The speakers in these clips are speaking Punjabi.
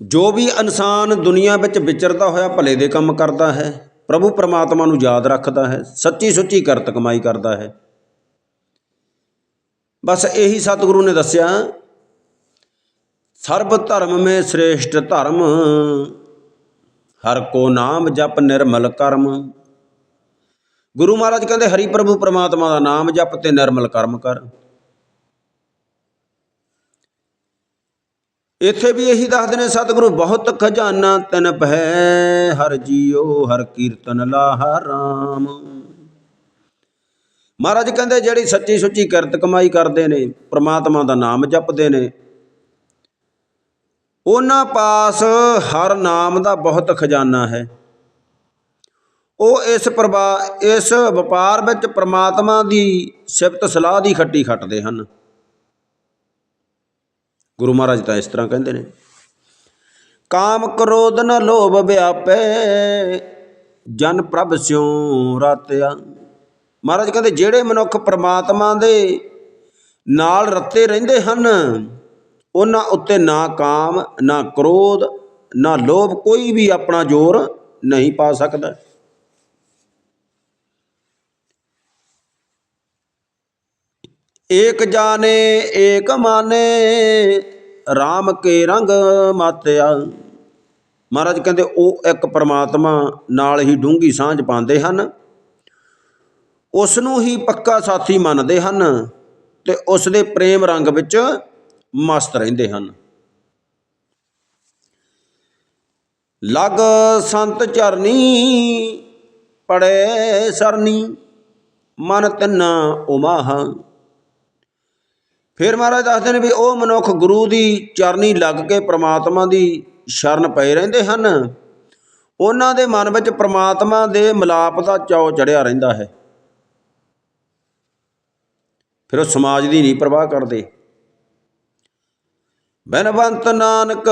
ਜੋ ਵੀ ਇਨਸਾਨ ਦੁਨੀਆ ਵਿੱਚ ਵਿਚਰਦਾ ਹੋਇਆ ਭਲੇ ਦੇ ਕੰਮ ਕਰਦਾ ਹੈ, ਪ੍ਰਭੂ ਪਰਮਾਤਮਾ ਨੂੰ ਯਾਦ ਰੱਖਦਾ ਹੈ, ਸੱਚੀ ਸੁੱਚੀ ਕਰਤ ਕਮਾਈ ਕਰਦਾ ਹੈ। ਬਸ ਇਹੀ ਸਤਿਗੁਰੂ ਨੇ ਦੱਸਿਆ, ਸਰਬ ਧਰਮ ਮੇ ਸ੍ਰੇਸ਼ਟ ਧਰਮ, ਹਰ ਕੋ ਨਾਮ ਜਪ ਨਿਰਮਲ ਕਰਮ। ਗੁਰੂ ਮਹਾਰਾਜ ਕਹਿੰਦੇ, ਹਰੀ ਪ੍ਰਭੂ ਪਰਮਾਤਮਾ ਦਾ ਨਾਮ ਜਪ ਤੇ ਨਿਰਮਲ ਕਰਮ ਕਰ। ਇੱਥੇ ਵੀ ਇਹੀ ਦੱਸਦੇ ਨੇ, ਸਤਿਗੁਰੂ, ਬਹੁਤ ਖਜ਼ਾਨਾ ਤਨ ਭੈ, ਹਰ ਜੀਓ ਹਰ ਕੀਰਤਨ ਲਾਹਾ ਰਾਮ। ਮਹਾਰਾਜ ਕਹਿੰਦੇ, ਜਿਹੜੀ ਸੱਚੀ ਸੁੱਚੀ ਕਿਰਤ ਕਮਾਈ ਕਰਦੇ ਨੇ, ਪ੍ਰਮਾਤਮਾ ਦਾ ਨਾਮ ਜਪਦੇ ਨੇ, ਉਹਨਾਂ ਪਾਸ ਹਰ ਨਾਮ ਦਾ ਬਹੁਤ ਖਜ਼ਾਨਾ ਹੈ। ਉਹ ਇਸ ਪ੍ਰਭਾ ਇਸ ਵਪਾਰ ਵਿੱਚ ਪ੍ਰਮਾਤਮਾ ਦੀ ਸਿਫਤ ਸਲਾਹ ਦੀ ਖੱਟੀ ਖੱਟਦੇ ਹਨ। ਗੁਰੂ ਮਹਾਰਾਜ ਤਾਂ ਇਸ ਤਰ੍ਹਾਂ ਕਹਿੰਦੇ ਨੇ, ਕਾਮ ਕ੍ਰੋਧ ਨ ਲੋਭ ਵਿਆਪੈ, ਜਨ ਪ੍ਰਭ ਸਿਉ ਰਾਤਿਆ। ਮਹਾਰਾਜ ਕਹਿੰਦੇ, ਜਿਹੜੇ ਮਨੁੱਖ ਪ੍ਰਮਾਤਮਾ ਦੇ ਨਾਲ ਰੱਤੇ ਰਹਿੰਦੇ ਹਨ, ਉਹਨਾਂ ਉੱਤੇ ਨਾ ਕਾਮ, ਨਾ ਕ੍ਰੋਧ, ਨਾ ਲੋਭ ਕੋਈ ਵੀ ਆਪਣਾ ਜ਼ੋਰ ਨਹੀਂ ਪਾ ਸਕਦਾ। ਏਕ ਜਾਣੇ, ਏਕ ਮਾਨੇ RAM ਕੇ ਰੰਗ ਮਾਤਿਆ। ਮਹਾਰਾਜ ਕਹਿੰਦੇ, ਉਹ ਇੱਕ ਪਰਮਾਤਮਾ ਨਾਲ ਹੀ ਡੂੰਗੀ ਸਾਂਝ ਪਾਉਂਦੇ ਹਨ। ਉਸ ਨੂੰ ਹੀ ਪੱਕਾ ਸਾਥੀ ਮੰਨਦੇ ਹਨ ਤੇ ਉਸ ਦੇ ਪ੍ਰੇਮ ਰੰਗ ਵਿੱਚ ਮਸਤ ਰਹਿੰਦੇ ਹਨ। ਲਗ ਸੰਤ ਚਰਨੀ, ਪੜੇ ਸਰਨੀ, ਮਨ ਤਿੰਨਾ ਉਮਾਹ। ਫਿਰ ਮਹਾਰਾਜ ਦੱਸਦੇ ਨੇ ਵੀ ਉਹ ਮਨੁੱਖ ਗੁਰੂ ਦੀ ਚਰਨੀ ਲੱਗ ਕੇ ਪ੍ਰਮਾਤਮਾ ਦੀ ਸ਼ਰਨ ਪਏ ਰਹਿੰਦੇ ਹਨ। ਉਹਨਾਂ ਦੇ ਮਨ ਵਿੱਚ ਪ੍ਰਮਾਤਮਾ ਦੇ ਮਿਲਾਪ ਦਾ ਚਾਉ ਚੜਿਆ ਰਹਿੰਦਾ ਹੈ। ਫਿਰ ਉਹ ਸਮਾਜ ਦੀ ਨਹੀਂ ਪ੍ਰਵਾਹ ਕਰਦੇ। ਬਨਵੰਤ ਨਾਨਕ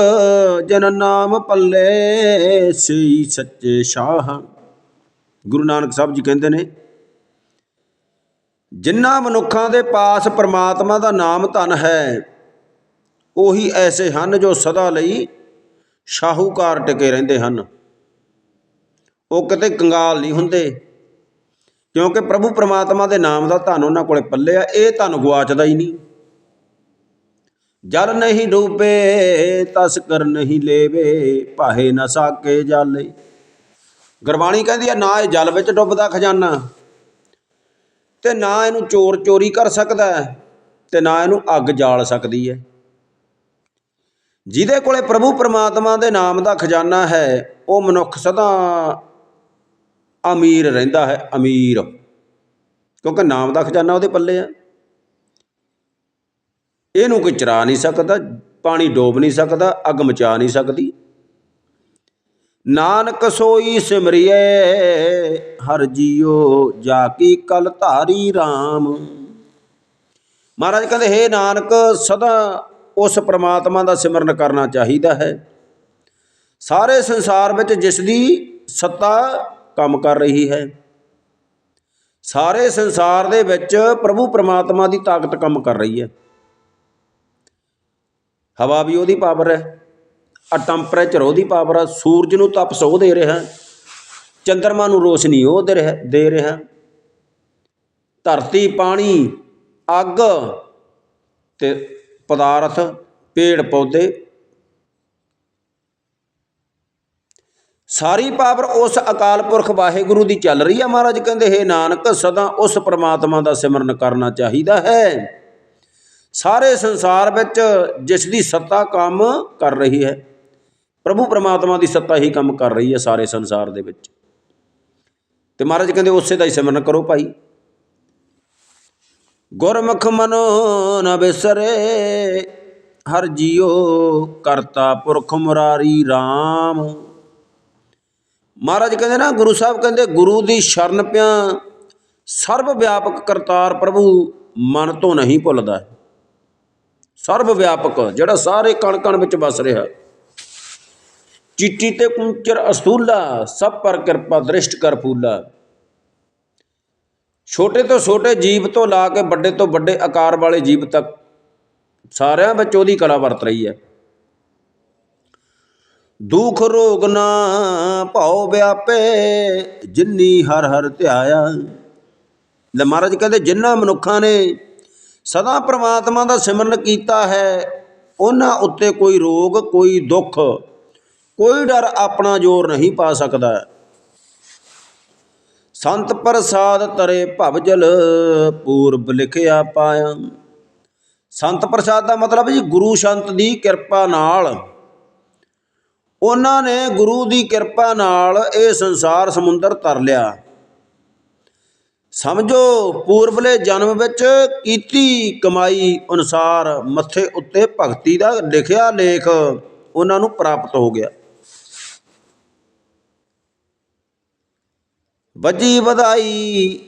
ਜਨ ਨਾਮ ਪੱਲੇ ਸਈ ਸੱਚੇ ਸ਼ਾਹ। ਗੁਰੂ ਨਾਨਕ ਸਾਹਿਬ ਜੀ ਕਹਿੰਦੇ ਨੇ ਜਿਨ੍ਹਾਂ ਮਨੁੱਖਾਂ ਦੇ ਪਾਸ ਪ੍ਰਮਾਤਮਾ ਦਾ ਨਾਮ ਧਨ ਹੈ, ਉਹੀ ਐਸੇ ਹਨ ਜੋ ਸਦਾ ਲਈ ਸ਼ਾਹੂਕਾਰ ਟਿਕੇ ਰਹਿੰਦੇ ਹਨ। ਉਹ ਕਿਤੇ ਕੰਗਾਲ ਨਹੀਂ ਹੁੰਦੇ, ਕਿਉਂਕਿ ਪ੍ਰਭੂ ਪ੍ਰਮਾਤਮਾ ਦੇ ਨਾਮ ਦਾ ਧਨ ਉਹਨਾਂ ਕੋਲੇ ਪੱਲੇ ਆ ਇਹ ਧਨ ਗਵਾਚਦਾ ਹੀ ਨਹੀਂ। ਜਲ ਨਹੀਂ ਡੂਬੇ ਤਸਕਰ ਨਹੀਂ ਲੇਵੇ ਭਾਏ ਨਾ ਸਾਕੇ ਜਾਲੇ। ਗੁਰਬਾਣੀ ਕਹਿੰਦੀ ਆ, ਨਾ ਇਹ ਜਲ ਵਿੱਚ ਡੁੱਬਦਾ ਖਜ਼ਾਨਾ। ਤੇ ਨਾ ਇਹਨੂੰ ਚੋਰ ਚੋਰੀ ਕਰ ਸਕਦਾ ਹੈ ਤੇ ਨਾ ਇਹਨੂੰ ਅੱਗ ਜਾਲ ਸਕਦੀ ਹੈ। ਜਿਹਦੇ ਕੋਲੇ ਪ੍ਰਭੂ ਪਰਮਾਤਮਾ ਦੇ ਨਾਮ ਦਾ ਖਜ਼ਾਨਾ ਹੈ, ਉਹ ਮਨੁੱਖ ਸਦਾ ਅਮੀਰ ਰਹਿੰਦਾ ਹੈ, ਅਮੀਰ। ਕਿਉਂਕਿ ਨਾਮ ਦਾ ਖਜ਼ਾਨਾ ਉਹਦੇ ਪੱਲੇ ਆ। ਇਹਨੂੰ ਕੋਈ ਚਰਾ ਨਹੀਂ ਸਕਦਾ, ਪਾਣੀ ਡੋਬ ਨਹੀਂ ਸਕਦਾ, ਅੱਗ ਮਚਾ ਨਹੀਂ ਸਕਦੀ। ਨਾਨਕ ਸੋਈ ਸਿਮਰਿਐ ਹਰ ਜੀਓ ਜਾ ਕੀ ਕਲ ਧਾਰੀ RAM ਮਹਾਰਾਜ ਕਹਿੰਦੇ, ਹੇ ਨਾਨਕ, ਸਦਾ ਉਸ ਪ੍ਰਮਾਤਮਾ ਦਾ ਸਿਮਰਨ ਕਰਨਾ ਚਾਹੀਦਾ ਹੈ। ਸਾਰੇ ਸੰਸਾਰ ਵਿੱਚ ਜਿਸ ਦੀ ਸੱਤਾ ਕੰਮ ਕਰ ਰਹੀ ਹੈ, ਸਾਰੇ ਸੰਸਾਰ ਦੇ ਵਿੱਚ ਪ੍ਰਭੂ ਪ੍ਰਮਾਤਮਾ ਦੀ ਤਾਕਤ ਕੰਮ ਕਰ ਰਹੀ ਹੈ। ਹਵਾ ਵੀ ਉਹਦੀ ਪਾਵਰ ਹੈ। ਆ ਟੈਂਪਰੇਚਰ ਉਹਦੀ ਪਾਵਰ ਆ, ਸੂਰਜ ਨੂੰ ਤਪਸ ਉਹ ਦੇ ਰਿਹਾ, ਚੰਦਰਮਾ ਨੂੰ ਰੋਸ਼ਨੀ ਉਹ ਦੇ ਰਿਹਾ ਦੇ ਰਿਹਾ। ਧਰਤੀ, ਪਾਣੀ, ਅੱਗ ਤੇ ਪਦਾਰਥ, ਪੇੜ, ਪੌਦੇ। ਸਾਰੀ ਪਾਵਰ ਉਸ ਅਕਾਲ ਪੁਰਖ ਵਾਹਿਗੁਰੂ ਦੀ ਚੱਲ ਰਹੀ ਹੈ ਮਹਾਰਾਜ, ਕਹਿੰਦੇ, ਹੈ ਨਾਨਕ, ਸਦਾ ਉਸ ਪ੍ਰਮਾਤਮਾ ਦਾ ਸਿਮਰਨ ਕਰਨਾ ਚਾਹੀਦਾ ਹੈ। ਸਾਰੇ ਸੰਸਾਰ ਵਿੱਚ ਜਿਸ ਦੀ ਸੱਤਾ ਕੰਮ ਕਰ ਰਹੀ ਹੈ ਪ੍ਰਭੂ ਪਰਮਾਤਮਾ ਦੀ ਸੱਤਾ ਹੀ ਕੰਮ ਕਰ ਰਹੀ ਹੈ ਸਾਰੇ ਸੰਸਾਰ ਦੇ ਵਿੱਚ। ਤੇ ਮਹਾਰਾਜ ਕਹਿੰਦੇ, ਉਸੇ ਦਾ ਹੀ ਸਿਮਰਨ ਕਰੋ ਭਾਈ। ਗੁਰਮੁਖ ਮਨੋ ਨ ਬਿਸਰੇ, ਹਰ ਜੀਓ ਕਰਤਾ ਪੁਰਖ ਮੁਰਾਰੀ RAM ਮਹਾਰਾਜ ਕਹਿੰਦੇ ਨਾ, ਗੁਰੂ ਸਾਹਿਬ ਕਹਿੰਦੇ, ਗੁਰੂ ਦੀ ਸ਼ਰਨ ਪਿਆ ਸਰਬ ਵਿਆਪਕ ਕਰਤਾਰ ਪ੍ਰਭੂ ਮਨ ਤੋਂ ਨਹੀਂ ਭੁੱਲਦਾ। ਸਰਬ ਵਿਆਪਕ, ਜਿਹੜਾ ਸਾਰੇ ਕਣ ਕਣ ਵਿੱਚ ਵਸ ਰਿਹਾ। ਚਿੱਟੀ ਤੇ ਕੁੰਚਰ ਅਸਤੂਲਾ ਸਭ ਪਰ ਕਿਰਪਾ ਦ੍ਰਿਸ਼ਟ ਕਰ ਫੂਲਾ। ਛੋਟੇ ਤੋਂ ਛੋਟੇ ਜੀਵ ਤੋਂ ਲਾ ਕੇ ਵੱਡੇ ਤੋਂ ਵੱਡੇ ਆਕਾਰ ਵਾਲੇ ਜੀਵ ਤੱਕ ਸਾਰਿਆਂ ਵਿੱਚ ਉਹਦੀ ਕਲਾ ਵਰਤ ਰਹੀ ਹੈ। ਦੁਖ ਰੋਗ ਨਾ ਭਉ ਵਿਆਪੇ, ਜਿਨੀ ਹਰ ਹਰ ਧਿਆਇਆ। ਲੈ ਮਹਾਰਾਜ ਕਹਿੰਦੇ ਜਿਨ੍ਹਾਂ ਮਨੁੱਖਾਂ ਨੇ ਸਦਾ ਪ੍ਰਮਾਤਮਾ ਦਾ ਸਿਮਰਨ ਕੀਤਾ ਹੈ, ਉਹਨਾਂ ਉੱਤੇ ਕੋਈ ਰੋਗ, ਕੋਈ ਦੁੱਖ ਕੋਈ ਡਰ ਆਪਣਾ ਜ਼ੋਰ ਨਹੀਂ ਪਾ ਸਕਦਾ। ਸੰਤ ਪ੍ਰਸਾਦ ਤਰੇ ਭਵਜਲ ਪੂਰਬ ਲਿਖਿਆ ਪਾਇਆ। ਸੰਤ ਪ੍ਰਸਾਦ ਦਾ ਮਤਲਬ ਜੀ ਗੁਰੂ ਸੰਤ ਦੀ ਕਿਰਪਾ ਨਾਲ। ਉਹਨਾਂ ਨੇ ਗੁਰੂ ਦੀ ਕਿਰਪਾ ਨਾਲ ਇਹ ਸੰਸਾਰ ਸਮੁੰਦਰ ਤਰ ਲਿਆ। ਸਮਝੋ, ਪੂਰਬਲੇ ਜਨਮ ਵਿੱਚ ਕੀਤੀ ਕਮਾਈ ਅਨੁਸਾਰ ਮੱਥੇ ਉੱਤੇ ਭਗਤੀ ਦਾ ਲਿਖਿਆ ਲੇਖ ਉਹਨਾਂ ਨੂੰ ਪ੍ਰਾਪਤ ਹੋ ਗਿਆ। ਵੱਜੀ ਵਧਾਈ,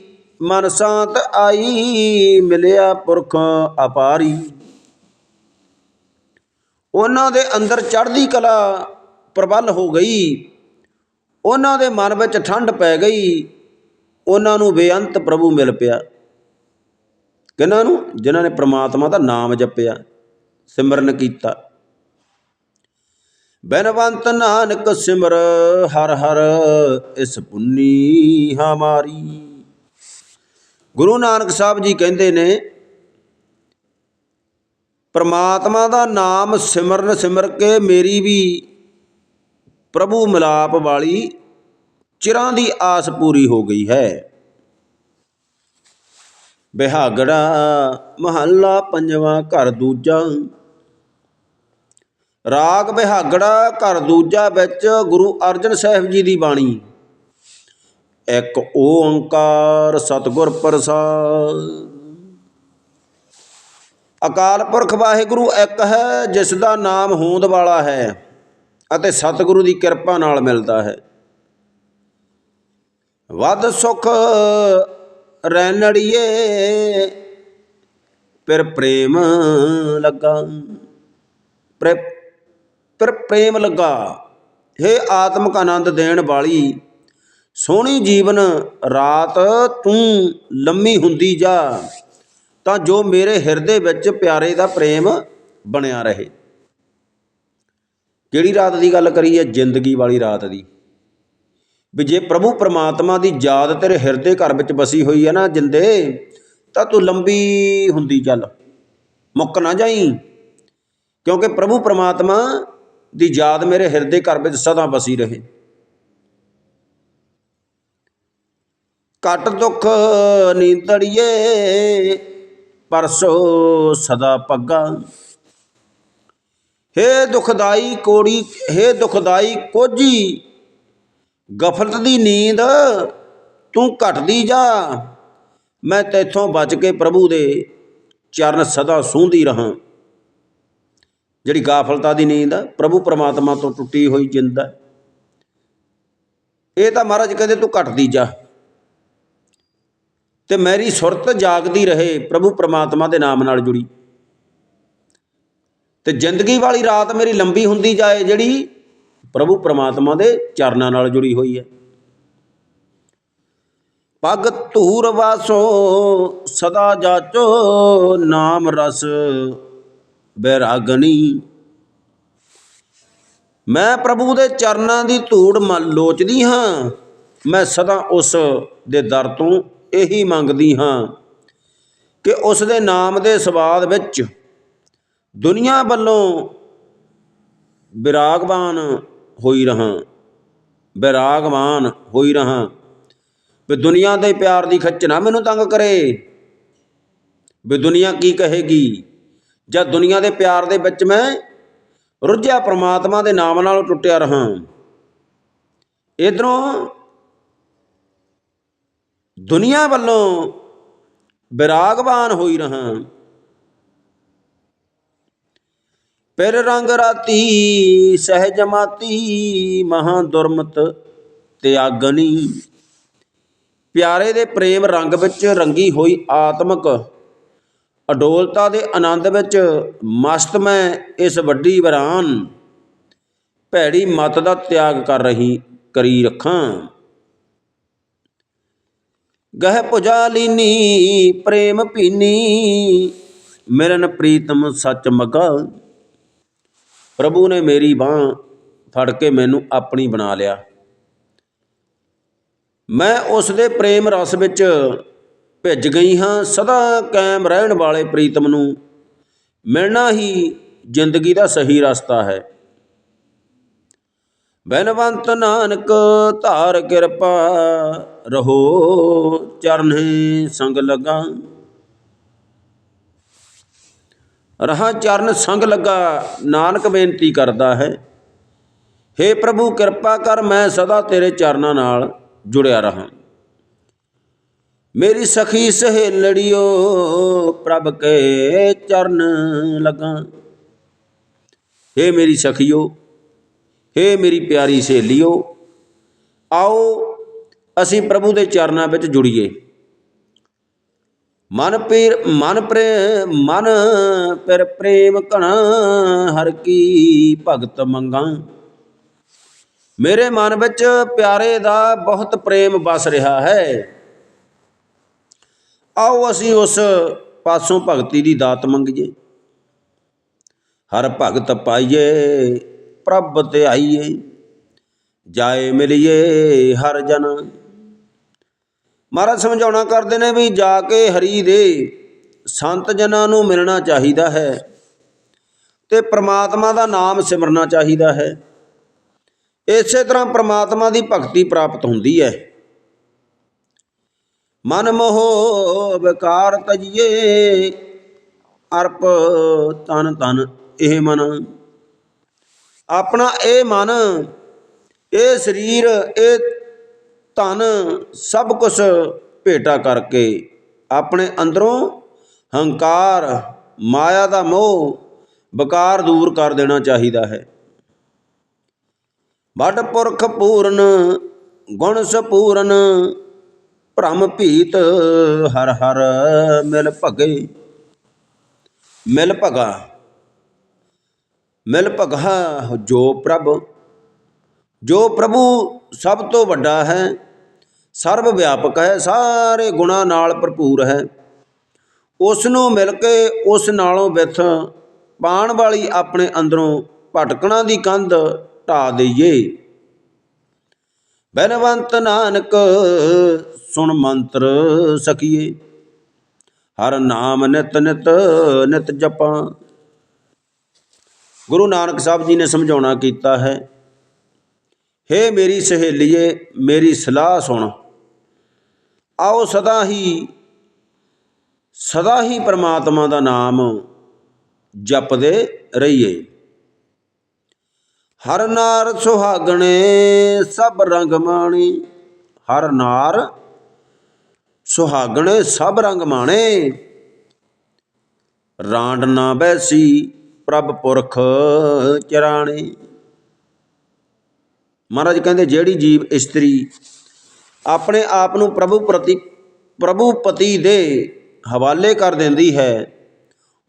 ਮਨ ਸ਼ਾਂਤ ਆਈ, ਮਿਲਿਆ ਪੁਰਖ ਅਪਾਰੀ। ਉਹਨਾਂ ਦੇ ਅੰਦਰ ਚੜ੍ਹਦੀ ਕਲਾ ਪ੍ਰਬਲ ਹੋ ਗਈ। ਉਹਨਾਂ ਦੇ ਮਨ ਵਿੱਚ ਠੰਡ ਪੈ ਗਈ। ਉਹਨਾਂ ਨੂੰ ਬੇਅੰਤ ਪ੍ਰਭੂ ਮਿਲ ਪਿਆ। ਕਿਹਨਾਂ ਨੂੰ? ਜਿਨ੍ਹਾਂ ਨੇ ਪ੍ਰਮਾਤਮਾ ਦਾ ਨਾਮ ਜਪਿਆ, ਸਿਮਰਨ ਕੀਤਾ। ਬੈਨਵੰਤ ਨਾਨਕ ਸਿਮਰ, ਹਰ ਹਰ ਇਸ ਪੁੰਨੀ ਹਮਾਰੀ। ਗੁਰੂ ਨਾਨਕ ਸਾਹਿਬ ਜੀ ਕਹਿੰਦੇ ਨੇ, ਪਰਮਾਤਮਾ ਦਾ ਨਾਮ ਸਿਮਰਨ ਸਿਮਰ ਕੇ ਮੇਰੀ ਵੀ ਪ੍ਰਭੂ ਮਿਲਾਪ ਵਾਲੀ ਚਿਰਾਂ ਦੀ ਆਸ ਪੂਰੀ ਹੋ ਗਈ ਹੈ। ਬਿਹਾਗੜਾ ਮਹੱਲਾ ਪੰਜਵਾਂ ਘਰ ਦੂਜਾ ਰਾਗ ਬਿਹਾਗੜਾ ਘਰ ਦੂਜਾ ਵਿੱਚ ਗੁਰੂ ਅਰਜਨ ਸਾਹਿਬ ਜੀ ਦੀ ਬਾਣੀ। ਇੱਕ ਓੰਕਾਰ ਸਤਿਗੁਰ ਪ੍ਰਸਾਦ। ਅਕਾਲ ਪੁਰਖ ਵਾਹਿਗੁਰੂ, ਇੱਕ ਹੈ ਜਿਸ ਦਾ ਨਾਮ ਹੋਂਦ ਵਾਲਾ ਹੈ ਅਤੇ ਸਤਿਗੁਰੂ ਦੀ ਕਿਰਪਾ ਨਾਲ ਮਿਲਦਾ ਹੈ। ਵੱਧ ਸੁਖ ਰਹਿਣੜੀਏ ਪਰ ਪ੍ਰੇਮ ਲੱਗਾ। ਪ੍ਰੇ- ਫਿਰ ਪ੍ਰੇਮ ਲੱਗਾ। हे ਆਤਮਕ ਆਨੰਦ ਦੇਣ ਵਾਲੀ, ਸੋਹਣੀ ਜੀਵਨ ਰਾਤ ਤੂੰ ਲੰਮੀ ਹੁੰਦੀ ਜਾ, ਤਾਂ ਜੋ ਮੇਰੇ ਹਿਰਦੇ ਵਿੱਚ ਪਿਆਰੇ ਦਾ ਪ੍ਰੇਮ ਬਣਿਆ ਰਹੇ। ਕਿਹੜੀ ਰਾਤ ਦੀ ਗੱਲ ਕਰੀ ਹੈ ਜ਼ਿੰਦਗੀ ਵਾਲੀ ਰਾਤ ਦੀ। ਵੀ ਜੇ ਪ੍ਰਭੂ ਪ੍ਰਮਾਤਮਾ ਦੀ ਯਾਦ ਤੇਰੇ ਹਿਰਦੇ ਘਰ ਵਿੱਚ ਵਸੀ ਹੋਈ ਹੈ ਨਾ ਜਿੰਦੇ, ਤਾਂ ਤੂੰ ਲੰਬੀ ਹੁੰਦੀ ਚੱਲ। ਮੁੱਕ ਨਾ ਜਾਈ। ਕਿਉਂਕਿ ਪ੍ਰਭੂ ਪ੍ਰਮਾਤਮਾ ਦੀ ਯਾਦ ਮੇਰੇ ਹਿਰਦੇ ਘਰ ਵਿੱਚ ਸਦਾ ਬਸੀ ਰਹੇ। ਘਟ ਦੁੱਖ ਨੀਂਦੜੀਏ ਪਰਸੋ ਸਦਾ ਪੱਗਾ। ਹੇ ਦੁਖਦਾਈ ਕੋੜੀ, ਹੇ ਦੁਖਦਾਈ ਕੋਜੀ ਗਫਲਤ ਦੀ ਨੀਂਦ ਤੂੰ ਘਟਦੀ ਜਾ। ਮੈਂ ਤੇਥੋਂ ਬਚ ਕੇ ਪ੍ਰਭੂ ਦੇ ਚਰਨ ਸਦਾ ਸੂੰਹਦੀ ਰਹਾ। ਜਿਹੜੀ ਗਾਫਲਤਾ ਦੀ ਨੀਂਦ ਆ, ਪ੍ਰਭੂ ਪਰਮਾਤਮਾ ਤੋਂ ਟੁੱਟੀ ਹੋਈ ਜਿੰਦ ਹੈ ਇਹ ਤਾਂ ਮਹਾਰਾਜ ਕਹਿੰਦੇ ਤੂੰ ਘਟਦੀ ਜਾ। ਤੇ ਮੇਰੀ ਸੁਰਤ ਜਾਗਦੀ ਰਹੇ, ਪ੍ਰਭੂ ਪਰਮਾਤਮਾ ਦੇ ਨਾਮ ਨਾਲ ਜੁੜੀ। ਤੇ ਜ਼ਿੰਦਗੀ ਵਾਲੀ ਰਾਤ ਮੇਰੀ ਲੰਬੀ ਹੁੰਦੀ ਜਾਏ, ਜਿਹੜੀ ਪ੍ਰਭੂ ਪਰਮਾਤਮਾ ਦੇ ਚਰਨਾਂ ਨਾਲ ਜੁੜੀ ਹੋਈ ਹੈ। ਪਗ ਧੂਰ ਵਾਸੋ ਸਦਾ ਜਾਚੋ ਨਾਮ ਰਸ। ਬੈਰਾਗਣੀ ਮੈਂ ਪ੍ਰਭੂ ਦੇ ਚਰਨਾਂ ਦੀ ਧੂੜ ਮ- ਲੋਚਦੀ ਹਾਂ। ਮੈਂ ਸਦਾ ਉਸ ਦੇ ਦਰ ਤੋਂ ਇਹੀ ਮੰਗਦੀ ਹਾਂ ਕਿ ਉਸ ਦੇ ਨਾਮ ਦੇ ਸਵਾਦ ਵਿੱਚ ਦੁਨੀਆ ਵੱਲੋਂ ਵਿਰਾਗਵਾਨ ਹੋਈ ਰਹਾ। ਵਿਰਾਗਵਾਨ ਹੋਈ ਰਹਾ ਵੀ ਦੁਨੀਆ ਦੇ ਪਿਆਰ ਦੀ ਖੱਚ ਨਾ ਮੈਨੂੰ ਤੰਗ ਕਰੇ। ਵੀ ਦੁਨੀਆ ਕੀ ਕਹੇਗੀ? ਜਾਂ ਦੁਨੀਆ ਦੇ ਪਿਆਰ ਦੇ ਵਿੱਚ ਮੈਂ ਰੁੱਝਿਆ ਪ੍ਰਮਾਤਮਾ ਦੇ ਨਾਮ ਨਾਲ ਟੁੱਟਿਆ ਰਹਾ। ਇਧਰੋਂ ਦੁਨੀਆ ਵੱਲੋਂ ਵਿਰਾਗਵਾਨ ਹੋਈ ਰਹਾ। ਪਿਰ ਰੰਗ ਰਾਤੀ ਸਹਿਜ ਮਾਤੀ ਮਹਾ ਦੁਰਮਤ ਤਿਆਗਨੀ ਪਿਆਰੇ ਦੇ ਪ੍ਰੇਮ ਰੰਗ ਵਿੱਚ ਰੰਗੀ ਹੋਈ ਆਤਮਕ ਅਡੋਲਤਾ ਦੇ ਆਨੰਦ ਵਿੱਚ ਮਸਤ ਮੈਂ ਇਸ ਵੱਡੀ ਵਰਾਨ। ਭੈੜੀ ਮਤ ਦਾ ਤਿਆਗ ਕਰ ਰਹੀ, ਕਰੀ ਰੱਖਾਂ। ਗਹਿ ਭੁਜਾ ਲੀਨੀ ਪ੍ਰੇਮ ਪੀਨੀ ਮਿਲਨ ਪ੍ਰੀਤਮ ਸੱਚ ਮਗਾ। ਪ੍ਰਭੂ ਨੇ ਮੇਰੀ ਬਾਹ ਫੜ ਕੇ ਮੈਨੂੰ ਆਪਣੀ ਬਣਾ ਲਿਆ। ਮੈਂ ਉਸ ਦੇ ਪ੍ਰੇਮ ਰਸ ਵਿੱਚ ਭਿੱਜ ਗਈ ਹਾਂ, ਸਦਾ ਕਾਇਮ ਰਹਿਣ ਵਾਲੇ ਪ੍ਰੀਤਮ ਨੂੰ। ਮਿਲਣਾ ਹੀ ਜ਼ਿੰਦਗੀ ਦਾ ਸਹੀ ਰਸਤਾ ਹੈ। ਬੈਨਵੰਤ ਨਾਨਕ ਧਾਰ ਕਿਰਪਾ ਰਹੋ, ਚਰਨੇ ਸੰਗ ਲਗਾ। ਰਹਾ ਚਰਨ ਸੰਗ ਲੱਗਾ, ਨਾਨਕ ਬੇਨਤੀ ਕਰਦਾ ਹੈ। हे ਪ੍ਰਭੂ, ਕਿਰਪਾ ਕਰ ਮੈਂ ਸਦਾ ਤੇਰੇ ਚਰਨਾਂ ਨਾਲ ਜੁੜਿਆ ਰਹਾ। ਮੇਰੀ ਸਖੀ ਸਹੇਲੜਿਓ, ਪ੍ਰਭ ਕੇ ਚਰਨ ਲਗਾ। हे ਮੇਰੀ ਸਖੀਓ हे ਮੇਰੀ ਪਿਆਰੀ ਸਹੇਲੀਓ, ਆਓ ਅਸੀਂ ਪ੍ਰਭੂ ਦੇ ਚਰਨਾਂ ਵਿੱਚ ਜੁੜੀਏ। ਮਨ ਪੀਰ, ਮਨ ਪ੍ਰੇਮ ਮਨ ਪਰ ਪ੍ਰੇਮ ਘਣਾ, ਹਰ ਕੀ ਭਗਤ ਮੰਗਾ। ਮੇਰੇ ਮਨ ਵਿੱਚ ਪਿਆਰੇ ਦਾ ਬਹੁਤ ਪ੍ਰੇਮ ਵਸ ਰਿਹਾ ਹੈ। ਆਓ ਅਸੀਂ ਉਸ ਪਾਸੋਂ ਭਗਤੀ ਦੀ ਦਾਤ ਮੰਗੀਏ। ਹਰ ਭਗਤ ਪਾਈਏ, ਪ੍ਰਭ ਤੇ ਆਈਏ, ਜਾਏ ਮਿਲੀਏ ਹਰ ਜਨ। ਮਹਾਰਾਜ ਸਮਝਾਉਣਾ ਕਰਦੇ ਨੇ ਵੀ ਜਾ ਕੇ ਹਰੀ ਦੇ ਸੰਤ ਜਨਾਂ ਨੂੰ ਮਿਲਣਾ ਚਾਹੀਦਾ ਹੈ ਤੇ ਪ੍ਰਮਾਤਮਾ ਦਾ ਨਾਮ ਸਿਮਰਨਾ ਚਾਹੀਦਾ ਹੈ। ਇਸੇ ਤਰ੍ਹਾਂ ਪ੍ਰਮਾਤਮਾ ਦੀ ਭਗਤੀ ਪ੍ਰਾਪਤ ਹੁੰਦੀ ਹੈ। ਮਨ ਮੋਹ ਵਿਕਾਰ ਤਜੀਏ, ਅਰਪ ਤਨ ਤਨ ਇਹ ਮਨ। ਆਪਣਾ ਇਹ ਮਨ, ਇਹ ਸਰੀਰ, ਇਹ ਧਨ ਸਭ ਕੁਝ ਭੇਟਾ ਕਰਕੇ ਆਪਣੇ ਅੰਦਰੋਂ ਹੰਕਾਰ, ਮਾਇਆ ਦਾ ਮੋਹ ਵਿਕਾਰ ਦੂਰ ਕਰ ਦੇਣਾ ਚਾਹੀਦਾ ਹੈ। ਵੱਡ ਪੁਰਖ ਪੂਰਨ, ਗੁਣ ਸਪੂਰਨ ਭ੍ਰਮ ਭੀਤ ਹਰ ਹਰ ਮਿਲ ਭਗੇ। ਮਿਲ ਭਗਾ ਮਿਲ ਭਗਾ ਜੋ ਪ੍ਰਭ। ਜੋ ਪ੍ਰਭੂ ਸਭ ਤੋਂ ਵੱਡਾ ਹੈ ਸਰਵ ਵਿਆਪਕ ਹੈ, ਸਾਰੇ ਗੁਣਾ ਨਾਲ ਭਰਪੂਰ ਹੈ। ਉਸ ਨੂੰ ਮਿਲ ਕੇ ਉਸ ਨਾਲੋਂ ਵਿਥ ਪਾਣ ਵਾਲੀ ਆਪਣੇ ਅੰਦਰੋਂ ਭਟਕਣਾ ਦੀ ਕੰਧ ਢਾ ਦਈਏ। ਬੈਨਵੰਤ ਨਾਨਕ ਸੁਣ ਮੰਤਰ ਸਕੀਏ। ਹਰ ਨਾਮ ਨਿਤ ਨਿਤ ਨਿਤ ਜਪਾਂ। ਗੁਰੂ ਨਾਨਕ ਸਾਹਿਬ ਜੀ ਨੇ ਸਮਝਾਉਣਾ ਕੀਤਾ ਹੈ, ਹੇ ਮੇਰੀ ਸਹੇਲੀਏ, ਮੇਰੀ ਸਲਾਹ ਸੁਣ। ਆਓ ਸਦਾ ਹੀ ਸਦਾ ਹੀ ਪ੍ਰਮਾਤਮਾ ਦਾ ਨਾਮ ਜਪਦੇ ਰਹੀਏ। ਹਰ ਨਾਰ ਸੁਹਾਗਣੇ, ਸਭ ਰੰਗ ਮਾਣੀ, ਹਰ ਨਾਰ ਸੁਹਾਗਣੇ ਸਭ ਰੰਗ ਮਾਣੇ। ਰਾਂਡ ਨਾ ਬੈਸੀ ਪ੍ਰਭ ਪੁਰਖ ਚਰਾਣੇ। ਮਹਾਰਾਜ ਕਹਿੰਦੇ, ਜਿਹੜੀ ਜੀਵ ਇਸਤਰੀ ਆਪਣੇ ਆਪ ਨੂੰ ਪ੍ਰਭੂ ਪ੍ਰਤੀ, ਪ੍ਰਭੂ ਪਤੀ ਦੇ ਹਵਾਲੇ ਕਰ ਦਿੰਦੀ ਹੈ,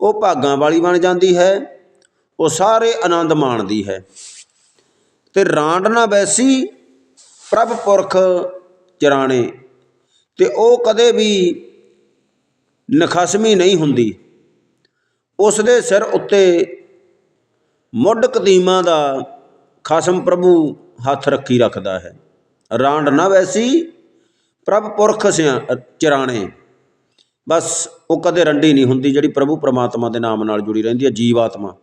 ਉਹ ਭਾਗਾਂ ਵਾਲੀ ਬਣ ਜਾਂਦੀ ਹੈ, ਉਹ ਸਾਰੇ ਆਨੰਦ ਮਾਣਦੀ ਹੈ। ਤੇ ਰਾਂਡ ਨਾ ਬੈਸੀ ਪ੍ਰਭ ਪੁਰਖ ਚਰਾਣੇ। ਤੇ ਉਹ ਕਦੇ ਵੀ ਨਖਸਮੀ ਨਹੀਂ ਹੁੰਦੀ। ਉਸ ਦੇ ਸਿਰ ਉੱਤੇ ਮੁੱਢ ਕਦੀਮਾ ਦਾ ਖਸਮ ਪ੍ਰਭੂ ਹੱਥ ਰੱਖੀ ਰੱਖਦਾ ਹੈ। ਰਾਂਡ ਨਾ ਵੈਸੀ, ਪ੍ਰਭ ਪੁਰਖ ਸਿਆ ਚਰਾਣੇ। ਬਸ ਉਹ ਕਦੇ ਰੰਡੀ ਨਹੀਂ ਹੁੰਦੀ ਜਿਹੜੀ ਪ੍ਰਭੂ ਪ੍ਰਮਾਤਮਾ ਦੇ ਨਾਮ ਨਾਲ ਜੁੜੀ ਰਹਿੰਦੀ ਹੈ ਜੀਵ ਆਤਮਾ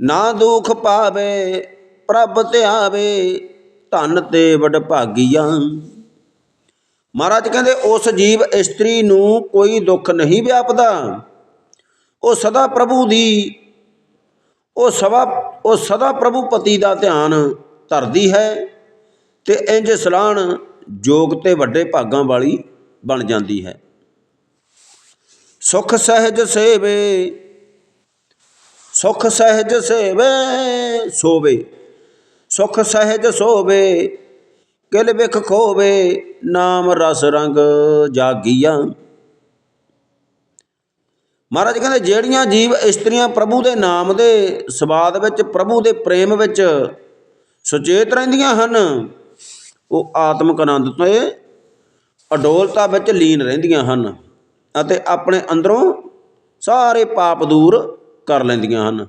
ਨਾ ਦੁਖ ਪਾਵੇ, ਪ੍ਰਭ ਧਿਆਵੇ, ਧਨ ਤੇ ਵਡ ਭਾਗੀਆਂ। ਮਹਾਰਾਜ ਕਹਿੰਦੇ, ਉਸ ਜੀਵ ਇਸਤਰੀ ਨੂੰ ਕੋਈ ਦੁੱਖ ਨਹੀਂ ਵਿਆਪਦਾ। ਉਹ ਸਦਾ ਪ੍ਰਭੂ ਦੀ, ਉਹ ਸਵਾ, ਉਹ ਸਦਾ ਪ੍ਰਭੂ ਪਤੀ ਦਾ ਧਿਆਨ ਧਰਦੀ ਹੈ ਤੇ ਇੰਜ ਸਲਾਹਣ ਜੋਗ ਤੇ ਵੱਡੇ ਭਾਗਾਂ ਵਾਲੀ ਬਣ ਜਾਂਦੀ ਹੈ। ਸੁਖ ਸਹਿਜ ਸੇਵੇ, ਸੁਖ ਸਹਿਜ ਸੇਵੇ ਸੋਵੇ, ਸੁਖ ਸਹਿਜ ਸੋਵੇ ਕਿਲ ਵਿਖ ਖੋਵੇ, ਨਾਮ ਰਸ ਰੰਗ ਜਾਗੀਆਂ। ਮਹਾਰਾਜ ਕਹਿੰਦੇ, ਜਿਹੜੀਆਂ ਜੀਵ ਇਸਤਰੀਆਂ ਪ੍ਰਭੂ ਦੇ ਨਾਮ ਦੇ ਸਵਾਦ ਵਿੱਚ, ਪ੍ਰਭੂ ਦੇ ਪ੍ਰੇਮ ਵਿੱਚ ਸੁਚੇਤ ਰਹਿੰਦੀਆਂ ਹਨ, ਉਹ ਆਤਮਿਕ ਆਨੰਦ ਤੋਂ ਅਡੋਲਤਾ ਵਿੱਚ ਲੀਨ ਰਹਿੰਦੀਆਂ ਹਨ ਅਤੇ ਆਪਣੇ ਅੰਦਰੋਂ ਸਾਰੇ ਪਾਪ ਦੂਰ ਕਰ ਲੈਂਦੀਆਂ ਹਨ।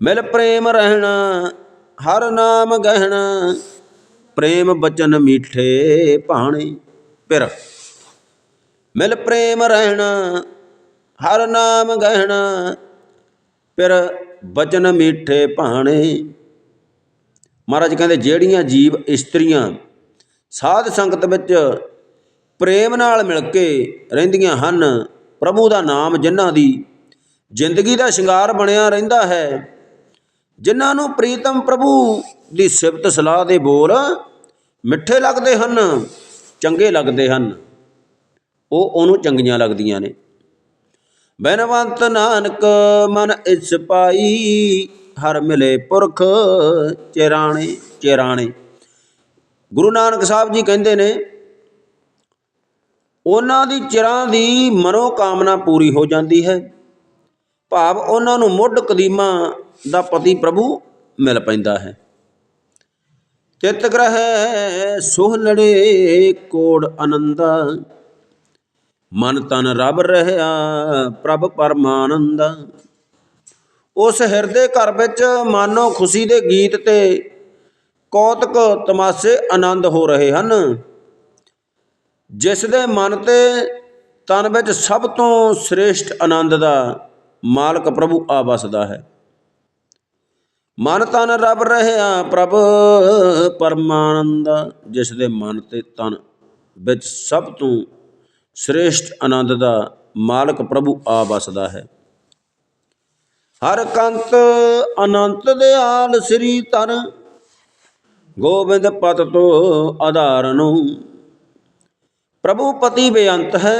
ਮਿਲ ਪ੍ਰੇਮ ਰਹਿਣਾ, ਹਰ ਨਾਮ ਗਹਿਣਾ ਪ੍ਰੇਮ ਬਚਨ ਮੀਠੇ ਭਾਣੇ। ਪਿਰ ਮਿਲ ਪ੍ਰੇਮ ਰਹਿਣਾ, ਹਰ ਨਾਮ ਗਹਿਣਾ ਪਿਰ ਬਚਨ ਮੀਠੇ ਭਾਣੇ। ਮਹਾਰਾਜ ਕਹਿੰਦੇ, ਜਿਹੜੀਆਂ ਜੀਵ ਇਸਤਰੀਆਂ ਸਾਧ ਸੰਗਤ ਵਿੱਚ ਪ੍ਰੇਮ ਨਾਲ ਮਿਲ ਕੇ ਰਹਿੰਦੀਆਂ ਹਨ, ਪ੍ਰਭੂ ਦਾ ਨਾਮ ਜਿਨ੍ਹਾਂ ਦੀ ਜ਼ਿੰਦਗੀ ਦਾ ਸ਼ਿੰਗਾਰ ਬਣਿਆ ਰਹਿੰਦਾ ਹੈ, ਜਿਨ੍ਹਾਂ ਨੂੰ ਪ੍ਰੀਤਮ ਪ੍ਰਭੂ ਦੀ ਸਿਫਤ ਸਲਾਹ ਦੇ ਬੋਲ ਮਿੱਠੇ ਲੱਗਦੇ ਹਨ, ਚੰਗੇ ਲੱਗਦੇ ਹਨ। ਉਹ ਉਹਨੂੰ ਚੰਗੀਆਂ ਲੱਗਦੀਆਂ ਨੇ। ਬੈਨਵੰਤ ਨਾਨਕ ਮਨ ਇਸ ਪਾਈ, ਹਰ ਮਿਲੇ ਪੁਰਖ ਚਿਰਾਣੇ ਚਿਰਾਣੇ। ਗੁਰੂ ਨਾਨਕ ਸਾਹਿਬ ਜੀ ਕਹਿੰਦੇ ਨੇ, ਉਹਨਾਂ ਦੀ ਚਿਰਾਂ ਦੀ ਮਨੋ ਕਾਮਨਾ ਪੂਰੀ ਹੋ ਜਾਂਦੀ ਹੈ। ਭਾਵ ਉਹਨਾਂ ਨੂੰ ਮੁੱਢ ਕਦੀਮਾ ਦਾ ਪਤੀ ਪ੍ਰਭੂ ਮਿਲ ਪੈਂਦਾ ਹੈ। ਤਿਤ ਗ੍ਰਹਿ ਸੁਹਲੜੇ ਕੋੜ ਆਨੰਦਾ। ਮਨ ਤਨ ਰਬ ਰਹਿਆ ਪ੍ਰਭ ਪਰਮਾਨੰਦ। ਉਸ ਹਿਰਦੇ ਘਰ ਵਿੱਚ ਮਾਨੋ ਖੁਸ਼ੀ ਦੇ ਗੀਤ ਤੇ ਕੌਤਕ ਤਮਾਸ਼ੇ ਆਨੰਦ ਹੋ ਰਹੇ ਹਨ। ਜਿਸ ਦੇ ਮਨ ਤੇ ਤਨ ਵਿੱਚ ਸਭ ਤੋਂ ਸ੍ਰੇਸ਼ਟ ਆਨੰਦ ਦਾ ਮਾਲਕ ਪ੍ਰਭੂ ਆ ਵਸਦਾ ਹੈ। ਮਨ ਤਨ ਰਬ ਰਹਿਆ ਪ੍ਰਭ ਪਰਮਾਨੰਦ, ਜਿਸ ਦੇ ਮਨ ਤੇ ਤਨ ਵਿੱਚ ਸਭ ਤੋਂ ਸ੍ਰੇਸ਼ਟ ਆਨੰਦ ਦਾ ਮਾਲਕ ਪ੍ਰਭੂ ਆ ਵਸਦਾ ਹੈ। ਹਰ ਕੰਤ ਅਨੰਤ ਦਿਆਲ ਸ੍ਰੀ ਤਨ, ਗੋਬਿੰਦ ਪਤ ਤੋ ਨੂੰ ਪ੍ਰਭੂ ਪਤੀ ਬੇਅੰਤ ਹੈ,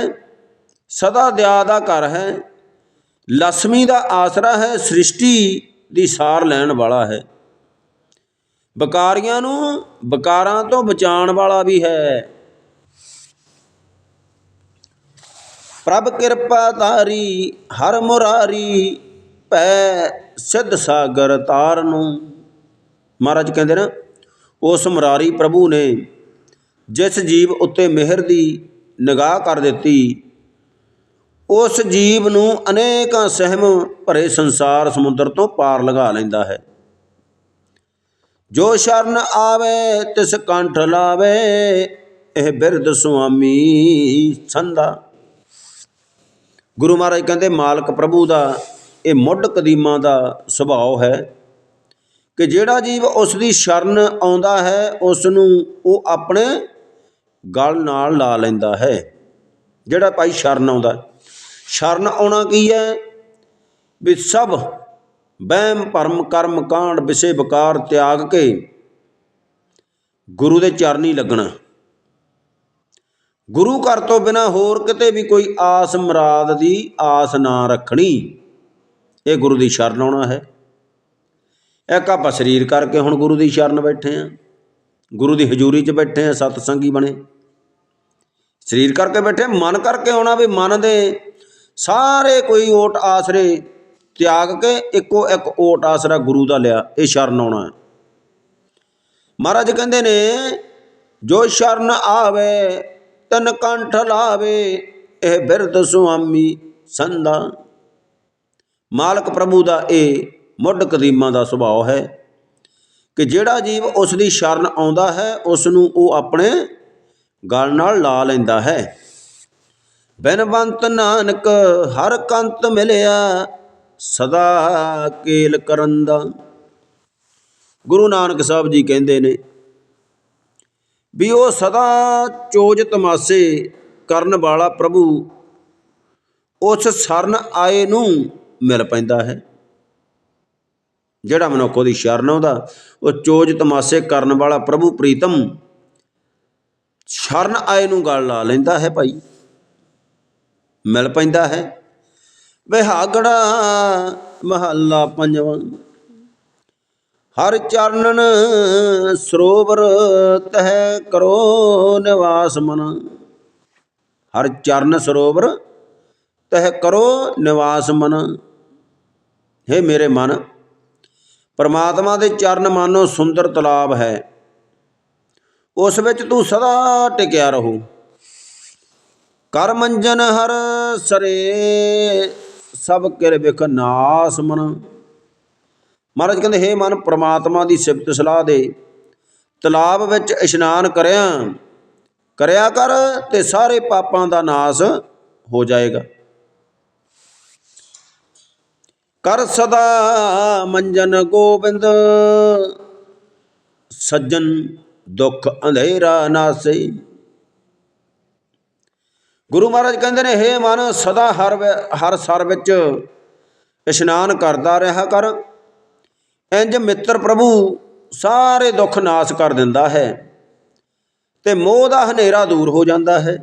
ਸਦਾ ਦਿਆ ਦਾ ਘਰ ਹੈ ਲక్ష్ਮੀ ਦਾ ਆਸਰਾ ਹੈ, ਸ੍ਰਿਸ਼ਟੀ ਦੀ ਸਾਰ ਲੈਣ ਵਾਲਾ ਹੈ। ਬਕਾਰੀਆਂ ਨੂੰ ਬਕਾਰਾਂ ਤੋਂ ਬਚਾਉਣ ਵਾਲਾ ਵੀ ਹੈ। ਪ੍ਰਭ ਕਿਰਪਾ ਧਾਰੀ, ਹਰ ਮੁਰਾਰੀ, ਭੈ ਸਿੱਧ ਸਾਗਰ ਤਾਰ ਨੂੰ। ਮਹਾਰਾਜ ਕਹਿੰਦੇ ਨਾ, ਉਸ ਮੁਰਾਰੀ ਪ੍ਰਭੂ ਨੇ ਜਿਸ ਜੀਵ ਉੱਤੇ ਮਿਹਰ ਦੀ ਨਿਗਾਹ ਕਰ ਦਿੱਤੀ ਉਸ ਜੀਵ ਨੂੰ ਅਨੇਕਾਂ ਸਹਿਮ ਭਰੇ ਸੰਸਾਰ ਸਮੁੰਦਰ ਤੋਂ ਪਾਰ ਲਗਾ ਲੈਂਦਾ ਹੈ। ਜੋ ਸ਼ਰਨ ਆਵੇ, ਤਿਸ ਕੰਠ ਲਾਵੇ, ਇਹ ਬਿਰਧ ਸੁਆਮੀ ਸੰਦਾ ਗੁਰੂ ਮਹਾਰਾਜ ਕਹਿੰਦੇ, ਮਾਲਕ ਪ੍ਰਭੂ ਦਾ, ਇਹ ਮੁੱਢ ਕਦੀਮਾਂ ਦਾ ਸੁਭਾਅ ਹੈ ਕਿ ਜਿਹੜਾ ਜੀਵ ਉਸ ਦੀ ਸ਼ਰਨ ਆਉਂਦਾ ਹੈ ਉਸ ਨੂੰ ਉਹ ਆਪਣੇ ਗਲ ਨਾਲ ਲਾ ਲੈਂਦਾ ਹੈ, ਜਿਹੜਾ ਭਾਈ ਸ਼ਰਨ ਆਉਂਦਾ। ਸ਼ਰਨ ਆਉਣਾ ਕੀ ਹੈ ਵੀ ਸਭ ਵਹਿਮ, ਭਰਮ, ਕਰਮ, ਕਾਂਡ, ਵਿਸੇ, ਵਿਕਾਰ ਤਿਆਗ ਕੇ ਗੁਰੂ ਦੇ ਚਰਨੀ ਲੱਗਣਾ। ਗੁਰੂ ਘਰ ਤੋਂ ਬਿਨਾ ਹੋਰ ਕਿਤੇ ਵੀ ਕੋਈ ਆਸ ਮਰਾਦ ਦੀ ਆਸ ਨਾ ਰੱਖਣੀ। ਇਹ ਗੁਰੂ ਦੀ ਸ਼ਰਨ ਆਉਣਾ ਹੈ। ਇੱਕ ਆਪਾਂ ਸਰੀਰ ਕਰਕੇ ਹੁਣ ਗੁਰੂ ਦੀ ਸ਼ਰਨ ਬੈਠੇ ਆ। ਗੁਰੂ ਦੀ ਹਜ਼ੂਰੀ 'ਚ ਬੈਠੇ ਆ, ਸਤਸੰਗੀ ਬਣੇ। ਸਰੀਰ ਕਰਕੇ ਬੈਠੇ ਮਨ ਕਰਕੇ ਆਉਣਾ ਵੀ ਮਨ ਦੇ ਸਾਰੇ ਕੋਈ ਓਟ ਆਸਰੇ ਤਿਆਗ ਕੇ ਇੱਕੋ ਇੱਕ ਓਟ ਆਸਰਾ ਗੁਰੂ ਦਾ ਲਿਆ, ਇਹ ਸ਼ਰਨ ਆਉਣਾ ਹੈ। ਮਹਾਰਾਜ ਕਹਿੰਦੇ ਨੇ, ਜੋ ਸ਼ਰਨ ਆਵੇ, ਤਨ ਕੰਠ ਲਾਵੇ, ਇਹ ਬਿਰਦ ਸੁਆਮੀ ਸੰਦਾ ਮਾਲਕ ਪ੍ਰਭੂ ਦਾ ਇਹ ਮੁੱਢ ਕਦੀਮਾਂ ਦਾ ਸੁਭਾਅ ਹੈ ਕਿ ਜਿਹੜਾ ਜੀਵ ਉਸ ਦੀ ਸ਼ਰਨ ਆਉਂਦਾ ਹੈ ਉਸ ਨੂੰ ਉਹ ਆਪਣੇ ਗਲ ਨਾਲ ਲਾ ਲੈਂਦਾ ਹੈ। ਬਿਨਵੰਤ ਨਾਨਕ ਹਰ ਕੰਤ ਮਿਲਿਆ, ਸਦਾ ਕੇਲ ਕਰਨ ਦਾ। ਗੁਰੂ ਨਾਨਕ ਸਾਹਿਬ ਜੀ ਕਹਿੰਦੇ ਨੇ ਵੀ ਉਹ ਸਦਾ ਚੋਜ ਤਮਾਸੇ ਕਰਨ ਵਾਲਾ ਪ੍ਰਭੂ, ਉਸ ਸਰਨ ਆਏ ਨੂੰ ਮਿਲ ਪੈਂਦਾ ਹੈ। ਜਿਹੜਾ ਮਨੁੱਖ ਉਹਦੀ ਸ਼ਰਨ ਆਉਂਦਾ ਉਹ ਚੋਜ ਤਮਾਸੇ ਕਰਨ ਵਾਲਾ ਪ੍ਰਭੂ ਪ੍ਰੀਤਮ, ਸ਼ਰਨ ਆਏ ਨੂੰ ਗੱਲ ਲਾ ਲੈਂਦਾ ਹੈ ਭਾਈ। ਮਿਲ ਪੈਂਦਾ ਹੈ। ਵਿਹਾਗੜਾ ਮਹੱਲਾ ਪੰਜਵਾਂ। ਹਰ ਚਰਨਨ ਸਰੋਵਰ ਤਹਿ ਕਰੋ ਨਿਵਾਸ ਮਨ। ਹਰ ਚਰਨ ਸਰੋਵਰ ਤਹਿ ਕਰੋ ਨਿਵਾਸ ਮਨ। ਹੈ ਮੇਰੇ ਮਨ, ਪਰਮਾਤਮਾ ਦੇ ਚਰਨ ਮਾਨੋ ਸੁੰਦਰ ਤਲਾਬ ਹੈ। ਉਸ ਵਿੱਚ ਤੂੰ ਸਦਾ ਟਿਕਿਆ ਰਹੋ। ਕਰ ਮੰਜਨ ਹਰ ਸਰੇ, ਸਭ ਕਿਰ ਵਿਖ ਨਾਸ ਮਨ। ਮਹਾਰਾਜ ਕਹਿੰਦੇ, ਹੇ ਮਨ, ਪ੍ਰਮਾਤਮਾ ਦੀ ਸਿਫਤ ਸਲਾਹ ਦੇ। ਤਲਾਬ ਵਿੱਚ ਇਸ਼ਨਾਨ ਕਰਿਆ ਕਰਿਆ ਕਰ ਤੇ ਸਾਰੇ ਪਾਪਾਂ ਦਾ ਨਾਸ ਹੋ ਜਾਏਗਾ। ਕਰ ਸਦਾ ਮੰਜਨ ਗੋਬਿੰਦ, ਸੱਜਣ ਦੁੱਖ ਅੰਧੇਰਾ ਨਾਸੇ। ਗੁਰੂ ਮਹਾਰਾਜ ਕਹਿੰਦੇ ਨੇ, ਹੇ ਮਨ, ਸਦਾ ਹਰ ਹਰ ਸਰ ਵਿੱਚ ਇਸ਼ਨਾਨ ਕਰਦਾ ਰਿਹਾ ਕਰ। ਇੰਜ ਮਿੱਤਰ ਪ੍ਰਭੂ ਸਾਰੇ ਦੁੱਖ ਨਾਸ ਕਰ ਦਿੰਦਾ ਹੈ ਤੇ ਮੋਹ ਦਾ ਹਨੇਰਾ ਦੂਰ ਹੋ ਜਾਂਦਾ ਹੈ।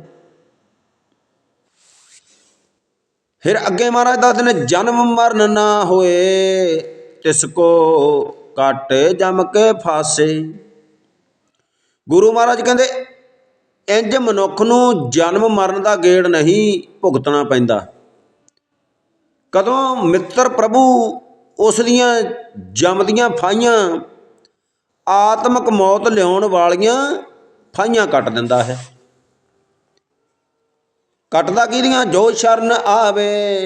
ਫਿਰ ਅੱਗੇ ਮਹਾਰਾਜ ਦੱਸਦੇ ਨੇ, ਜਨਮ ਮਰਨ ਨਾ ਹੋਏ, ਤਿਸ ਕੋ ਕਾਟੇ ਜਮ ਕੇ ਫਾਸੇ। ਗੁਰੂ ਮਹਾਰਾਜ ਕਹਿੰਦੇ ਇੰਜ ਮਨੁੱਖ ਨੂੰ ਜਨਮ ਮਰਨ ਦਾ ਗੇੜ ਨਹੀਂ ਭੁਗਤਣਾ ਪੈਂਦਾ। ਕਦੋਂ ਮਿੱਤਰ ਪ੍ਰਭੂ ਉਸ ਦੀਆਂ ਜੰਮਦੀਆਂ ਫਾਈਆਂ, ਆਤਮਿਕ ਮੌਤ ਲਿਆਉਣ ਵਾਲੀਆਂ ਫਾਈਆਂ ਕੱਟ ਦਿੰਦਾ ਹੈ। ਕੱਟਦਾ ਕਿਹਦੀਆਂ? ਜੋ ਸ਼ਰਨ ਆਵੇ,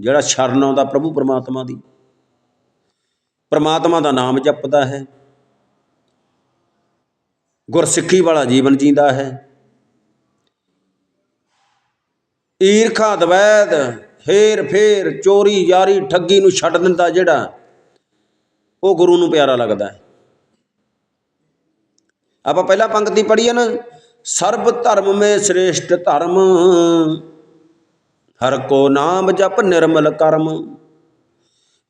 ਜਿਹੜਾ ਸ਼ਰਨ ਆਉਂਦਾ ਪ੍ਰਭੂ ਪਰਮਾਤਮਾ ਦੀ। ਪਰਮਾਤਮਾ ਦਾ ਨਾਮ ਜਪਦਾ ਹੈ। ਗੁਰਸਿੱਖੀ ਵਾਲਾ ਜੀਵਨ ਜੀਂਦਾ ਹੈ। ਈਰਖਾ ਦਵੈਦ, ਹੇਰ ਫੇਰ, ਚੋਰੀ ਯਾਰੀ, ਠੱਗੀ ਨੂੰ ਛੱਡ ਦਿੰਦਾ ਜਿਹੜਾ ਉਹ ਗੁਰੂ ਨੂੰ ਪਿਆਰਾ ਲੱਗਦਾ ਹੈ। ਆਪਾਂ ਪਹਿਲਾਂ ਪੰਕਤੀ ਪੜ੍ਹੀਏ ਨਾ, ਸਰਬ ਧਰਮ ਮੇ ਸ੍ਰੇਸ਼ਟ ਧਰਮ, ਹਰ ਕੋ ਨਾਮ ਜਪ ਨਿਰਮਲ ਕਰਮ।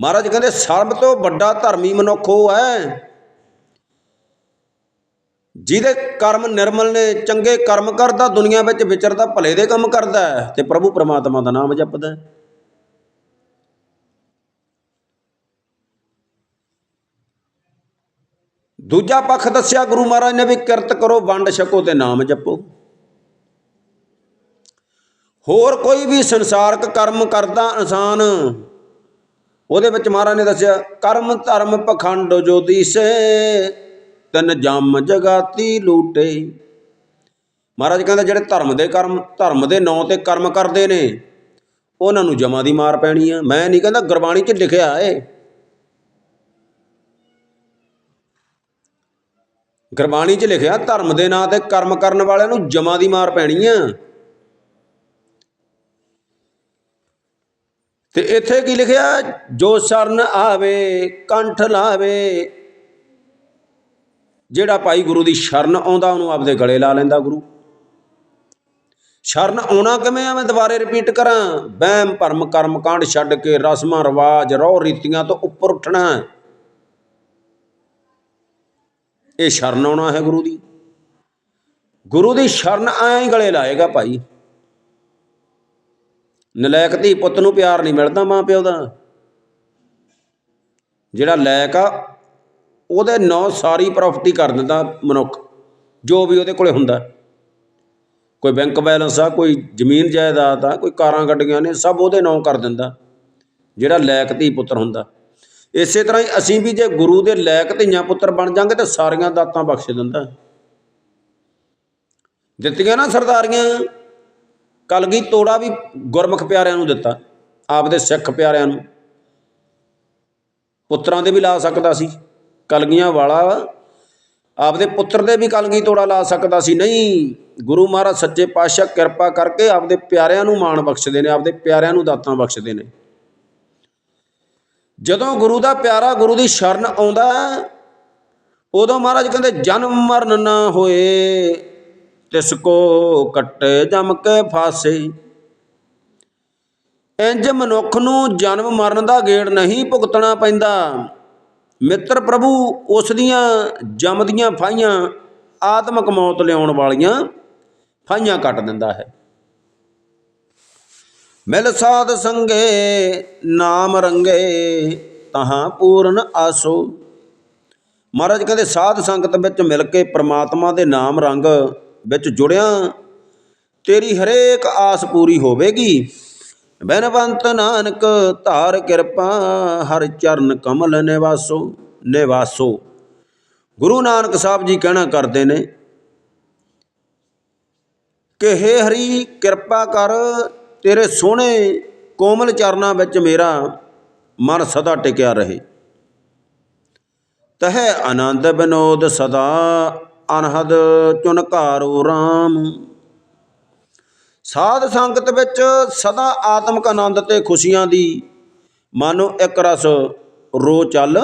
ਮਹਾਰਾਜ ਕਹਿੰਦੇ, ਸਰਬ ਤੋਂ ਵੱਡਾ ਧਰਮੀ ਮਨੁੱਖ ਉਹ ਹੈ ਜਿਹਦੇ ਕਰਮ ਨਿਰਮਲ ਨੇ ਚੰਗੇ ਕਰਮ ਕਰਦਾ, ਦੁਨੀਆ ਵਿੱਚ ਵਿਚਰਦਾ, ਭਲੇ ਦੇ ਕੰਮ ਕਰਦਾ ਤੇ ਪ੍ਰਭੂ ਪਰਮਾਤਮਾ ਦਾ ਨਾਮ ਜਪਦਾ ਦੂਜਾ ਪੱਖ ਦੱਸਿਆ, ਗੁਰੂ ਮਹਾਰਾਜ ਨੇ ਵੀ ਕਿਰਤ ਕਰੋ, ਵੰਡ ਛਕੋ ਤੇ ਨਾਮ ਜਪੋ। ਹੋਰ ਕੋਈ ਵੀ ਸੰਸਾਰਕ ਕਰਮ ਕਰਦਾ ਇਨਸਾਨ, ਉਹਦੇ ਵਿੱਚ ਮਹਾਰਾਜ ਨੇ ਦੱਸਿਆ, ਕਰਮ ਧਰਮ ਪਖੰਡ ਜੋ ਤਿੰਨ ਜਮ ਜਗਾਤੀ ਲੂਟੇ। ਮਹਾਰਾਜ ਕਹਿੰਦਾ, ਜਿਹੜੇ ਧਰਮ ਦੇ ਕਰਮ, ਧਰਮ ਦੇ ਨਾਂ ਤੇ ਕਰਮ ਕਰਦੇ ਨੇ, ਉਹਨਾਂ ਨੂੰ ਜਮਾ ਦੀ ਮਾਰ ਪੈਣੀ ਆ। ਮੈਂ ਨਹੀਂ ਕਹਿੰਦਾ ਗੁਰਬਾਣੀ 'ਚ ਲਿਖਿਆ ਏ। ਗੁਰਬਾਣੀ 'ਚ ਲਿਖਿਆ, ਧਰਮ ਦੇ ਨਾਂ ਤੇ ਕਰਮ ਕਰਨ ਵਾਲਿਆਂ ਨੂੰ ਜਮਾਂ ਦੀ ਮਾਰ ਪੈਣੀ ਆ। ਤੇ ਇੱਥੇ ਕੀ ਲਿਖਿਆ? ਜੋ ਸ਼ਰਨ ਆਵੇ, ਕੰਠ ਲਾਵੇ ਜਿਹੜਾ ਭਾਈ ਗੁਰੂ ਦੀ ਸ਼ਰਨ ਆਉਂਦਾ, ਉਹਨੂੰ ਆਪਦੇ ਗਲੇ ਲਾ ਲੈਂਦਾ ਗੁਰੂ। ਸ਼ਰਨ ਆਉਣਾ ਕਿਵੇਂ ਆ? ਮੈਂ ਦੁਬਾਰੇ ਰਿਪੀਟ ਕਰਾਂ। ਵਹਿਮ, ਭਰਮ, ਕਰਮ, ਕਾਂਡ ਛੱਡ ਕੇ ਰਸਮਾਂ, ਰਿਵਾਜ, ਰੋਹ ਰੀਤੀਆਂ ਤੋਂ ਉੱਪਰ ਉੱਠਣਾ ਇਹ ਸ਼ਰਨ ਆਉਣਾ ਹੈ ਗੁਰੂ ਦੀ। ਗੁਰੂ ਦੀ ਸ਼ਰਨ ਆਇਆ ਹੀ ਗਲੇ ਲਾਏਗਾ ਭਾਈ। ਨਲਾਇਕ ਧੀ ਪੁੱਤ ਨੂੰ ਪਿਆਰ ਨਹੀਂ ਮਿਲਦਾ ਮਾਂ ਪਿਓ ਦਾ। ਜਿਹੜਾ ਲਾਇਕ ਆ ਉਹਦੇ ਨਾਂ ਸਾਰੀ ਪ੍ਰਾਪਰਟੀ ਕਰ ਦਿੰਦਾ ਮਨੁੱਖ, ਜੋ ਵੀ ਉਹਦੇ ਕੋਲੇ ਹੁੰਦਾ। ਕੋਈ ਬੈਂਕ ਬੈਲੈਂਸ ਆ, ਕੋਈ ਜ਼ਮੀਨ ਜਾਇਦਾਦ ਆ, ਕੋਈ ਕਾਰਾਂ ਗੱਡੀਆਂ ਨੇ, ਸਭ ਉਹਦੇ ਨਾਂ ਕਰ ਦਿੰਦਾ, ਜਿਹੜਾ ਲਾਇਕ ਧੀ ਪੁੱਤਰ ਹੁੰਦਾ। ਇਸੇ ਤਰ੍ਹਾਂ ਹੀ ਅਸੀਂ ਵੀ ਜੇ ਗੁਰੂ ਦੇ ਲੈਕ ਧੀਆਂ ਪੁੱਤਰ ਬਣ ਜਾਾਂਗੇ ਤਾਂ ਸਾਰੀਆਂ ਦਾਤਾਂ ਬਖਸ਼ ਦਿੰਦਾ। ਦਿੱਤੀਆਂ ਨਾ ਸਰਦਾਰੀਆਂ, ਕਲਗੀ ਤੋੜਾ ਵੀ ਗੁਰਮੁਖ ਪਿਆਰਿਆਂ ਨੂੰ ਦਿੱਤਾ, ਆਪਦੇ ਸਿੱਖ ਪਿਆਰਿਆਂ ਨੂੰ। ਪੁੱਤਰਾਂ ਦੇ ਵੀ ਲਾ ਸਕਦਾ ਸੀ। ਕਲਗੀਆਂ ਵਾਲਾ ਆਪਦੇ ਪੁੱਤਰ ਦੇ ਵੀ ਕਲਗੀ ਤੋੜਾ ਲਾ ਸਕਦਾ ਸੀ। ਨਹੀਂ, ਗੁਰੂ ਮਹਾਰਾਜ ਸੱਚੇ ਪਾਤਸ਼ਾਹ ਕਿਰਪਾ ਕਰਕੇ ਆਪਦੇ ਪਿਆਰਿਆਂ ਨੂੰ ਮਾਣ ਬਖਸ਼ਦੇ ਨੇ, ਆਪਦੇ ਪਿਆਰਿਆਂ ਨੂੰ ਦਾਤਾਂ ਬਖਸ਼ਦੇ ਨੇ। ਜਦੋਂ ਗੁਰੂ ਦਾ ਪਿਆਰਾ ਗੁਰੂ ਦੀ ਸ਼ਰਨ ਆਉਂਦਾ, ਉਦੋਂ ਮਹਾਰਾਜ ਕਹਿੰਦੇ, ਜਨਮ ਮਰਨ ਨਾ ਹੋਏ, ਤਿਸ ਕੋ ਕੱਟੇ ਜਮ ਕੇ ਫਾਸੇ। ਇੰਜ ਮਨੁੱਖ ਨੂੰ ਜਨਮ ਮਰਨ ਦਾ ਗੇੜ ਨਹੀਂ ਭੁਗਤਣਾ ਪੈਂਦਾ। ਮਿੱਤਰ ਪ੍ਰਭੂ, ਉਸ ਦੀਆਂ ਜੰਮਦੀਆਂ ਫਾਈਆਂ ਆਤਮਕ ਮੌਤ ਲਿਆਉਣ ਵਾਲੀਆਂ ਫਾਈਆਂ ਕੱਟ ਦਿੰਦਾ ਹੈ। ਮਿਲ ਸਾਧ ਸੰਗੇ, ਨਾਮ ਰੰਗੇ, ਤਹਾਂ ਪੂਰਨ ਆਸੋ। ਮਹਾਰਾਜ ਕਹਿੰਦੇ, ਸਾਧ ਸੰਗਤ ਵਿੱਚ ਮਿਲ ਕੇ ਪ੍ਰਮਾਤਮਾ ਦੇ ਨਾਮ ਰੰਗ ਵਿੱਚ ਜੁੜਿਆ, ਤੇਰੀ ਹਰੇਕ ਆਸ ਪੂਰੀ ਹੋਵੇਗੀ। ਬੈਨਵੰਤ ਨਾਨਕ ਧਾਰ ਕਿਰਪਾ, ਹਰ ਚਰਨ ਕਮਲ ਨਿਵਾਸੋ ਨਿਵਾਸੋ। ਗੁਰੂ ਨਾਨਕ ਸਾਹਿਬ ਜੀ ਕਹਿਣਾ ਕਰਦੇ ਨੇ ਕਿ ਹੇ ਹਰੀ, ਕਿਰਪਾ ਕਰ, ਤੇਰੇ ਸੋਹਣੇ ਕੋਮਲ ਚਰਨਾਂ ਵਿੱਚ ਮੇਰਾ ਮਨ ਸਦਾ ਟਿਕਿਆ ਰਹੇ। ਤਹਿ ਆਨੰਦ ਬਿਨੋਦ ਸਦਾ, ਅਨਹਦ ਚੁਨਕਾਰੋ RAM ਸਾਧ ਸੰਗਤ ਵਿੱਚ ਸਦਾ ਆਤਮਿਕ ਆਨੰਦ ਤੇ ਖੁਸ਼ੀਆਂ ਦੀ ਮਾਨੋ ਇੱਕ ਰਸ ਰੋ ਚੱਲ